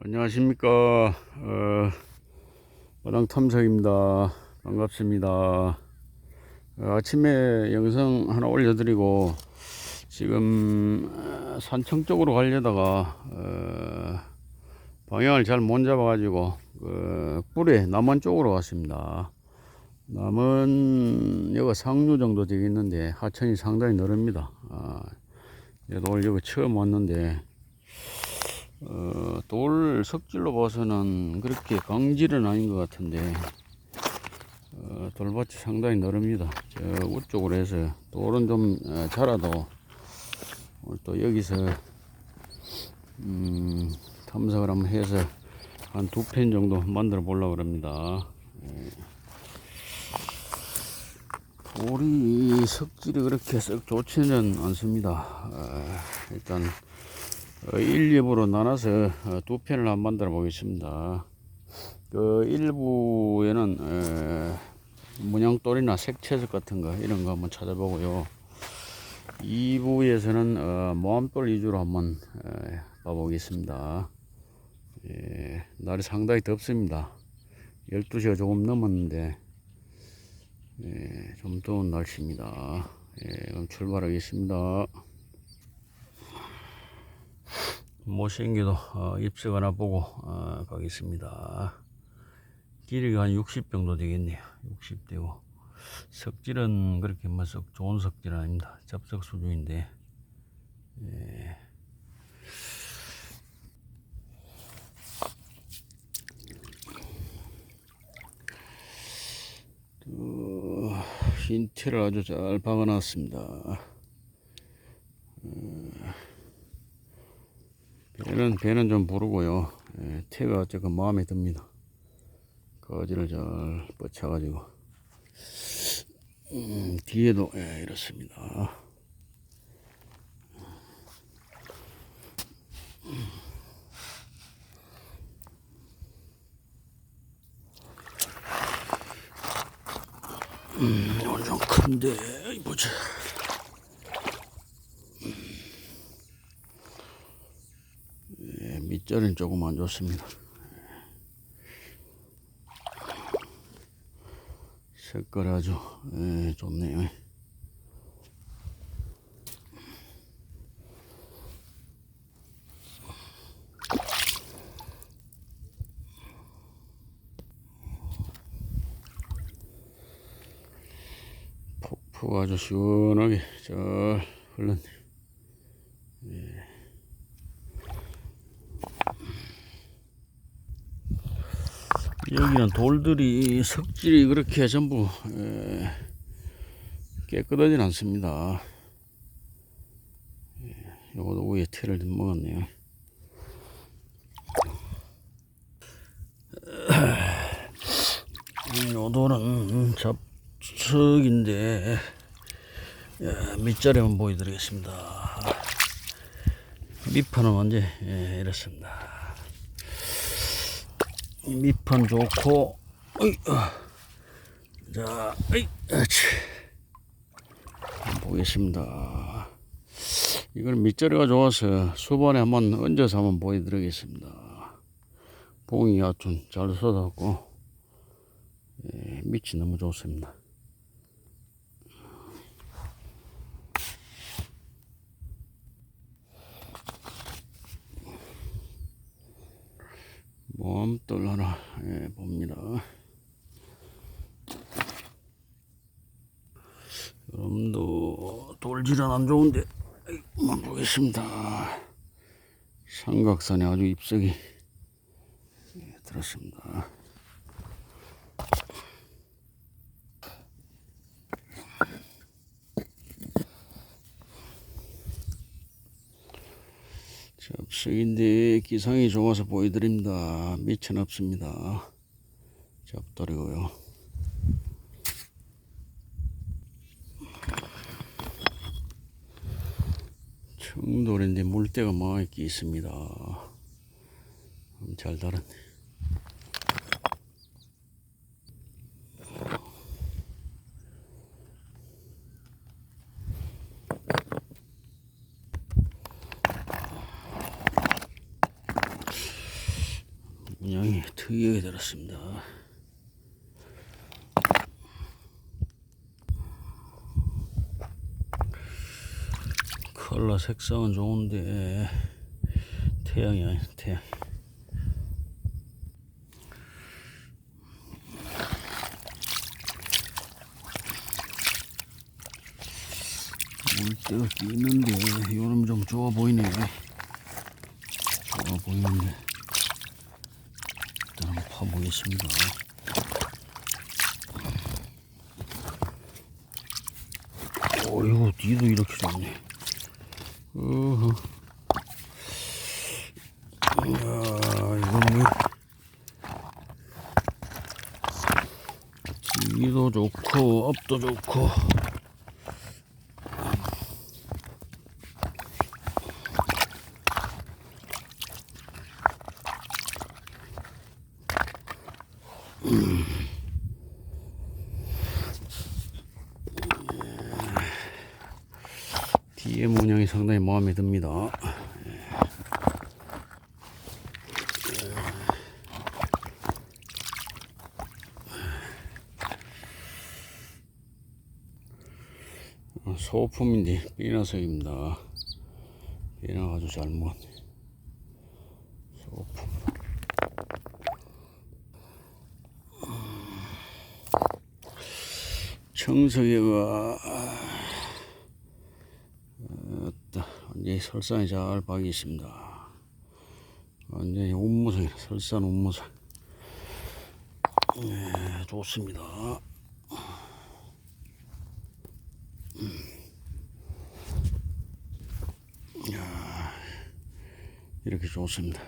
안녕하십니까. 어, 마당 탐색입니다. 반갑습니다. 어, 아침에 영상 하나 올려드리고, 지금 어, 산청 쪽으로 가려다가, 어, 방향을 잘 못 잡아 가지고, 그, 꿀에 남원 쪽으로 왔습니다. 남은, 여기 상류 정도 되겠는데, 하천이 상당히 넓습니다. 아, 그래도 오늘 여기 처음 왔는데, 어, 돌 석질로 봐서는 그렇게 강질은 아닌 것 같은데 어, 돌밭이 상당히 넓습니다. 저 우쪽으로 해서 돌은 좀 어, 자라도 오늘 또 여기서 음, 탐색을 한번 해서 한 두 편 정도 만들어 보려고 합니다. 예. 돌이 석질이 그렇게 썩 좋지는 않습니다. 어, 일단 어, 1, 2부로 나눠서 어, 두 편을 한번 만들어 보겠습니다. 그 1부에는 어, 문양돌이나 색채석 같은 거 이런 거 한번 찾아보고요. 2부에서는 어, 모함돌 위주로 한번 어, 봐보겠습니다. 예, 날이 상당히 덥습니다. 12시가 조금 넘었는데 예, 좀 더운 날씨입니다. 예, 그럼 출발하겠습니다. 못생겨도 어, 입석 하나 보고 어, 가겠습니다. 길이가 한 60 정도 되겠네요. 60 되고 석질은 그렇게 뭐썩 좋은 석질은 아닙니다. 접석 수준인데 예. 또 흰티를 아주 잘 박아놨습니다. 배는 배는 좀 부르고요. 예, 태가 조금 마음에 듭니다. 거지를 잘 뻗쳐가지고 음, 뒤에도 예, 이렇습니다. 음, 이건 좀 큰데 보자. 예, 밑절은 조금 안 좋습니다. 색깔 아주 예, 좋네요. 폭포가 아주 시원하게 잘 흘렀네요. 여기는 돌들이 석질이 그렇게 전부 에, 깨끗하진 않습니다. 예, 요것도 위에 테를 좀 먹었네요. 음, 요 돌은 접석인데 야, 밑자리 한번 보여드리겠습니다. 밑판은 언제 예, 이렇습니다. 밑판 좋고 어이, 어. 자 어이. 한번 보겠습니다 이걸 밑자리가 좋아서 수반에 한번 얹어서 한번 보여드리겠습니다 봉이 하여튼 잘 쏟았고 예, 밑이 너무 좋습니다 몸돌 하나 예, 봅니다. 여러분도 돌질은 안 좋은데 한번 보겠습니다. 삼각산에 아주 잎석이 예, 들었습니다. 접석인데 기상이 좋아서 보여드립니다. 밑은 없습니다. 잡돌이고요. 청돌인데 물때가 많이 끼 있습니다. 음, 잘 달았네. 문양이 특이하게 들었습니다. 컬러 색상은 좋은데 태양이 아니 태양. 물때가 끼는데 요놈 좀 좋아 보이네. 좋아 보이는데 파보겠습니다. 어이구 뒤도 이렇게 좋네. 이야 이건 뭐 뒤도 좋고 앞도 좋고 뒤에 문양이 상당히 마음에 듭니다. 어, 소품인데 삐나석입니다. 삐나 아주 잘 먹었네. 소품. 청석이가 어따 완전히 설산이 잘 박이 있습니다. 완전히 운무성이 설산 운무성. 네, 좋습니다. 이야, 이렇게 좋습니다.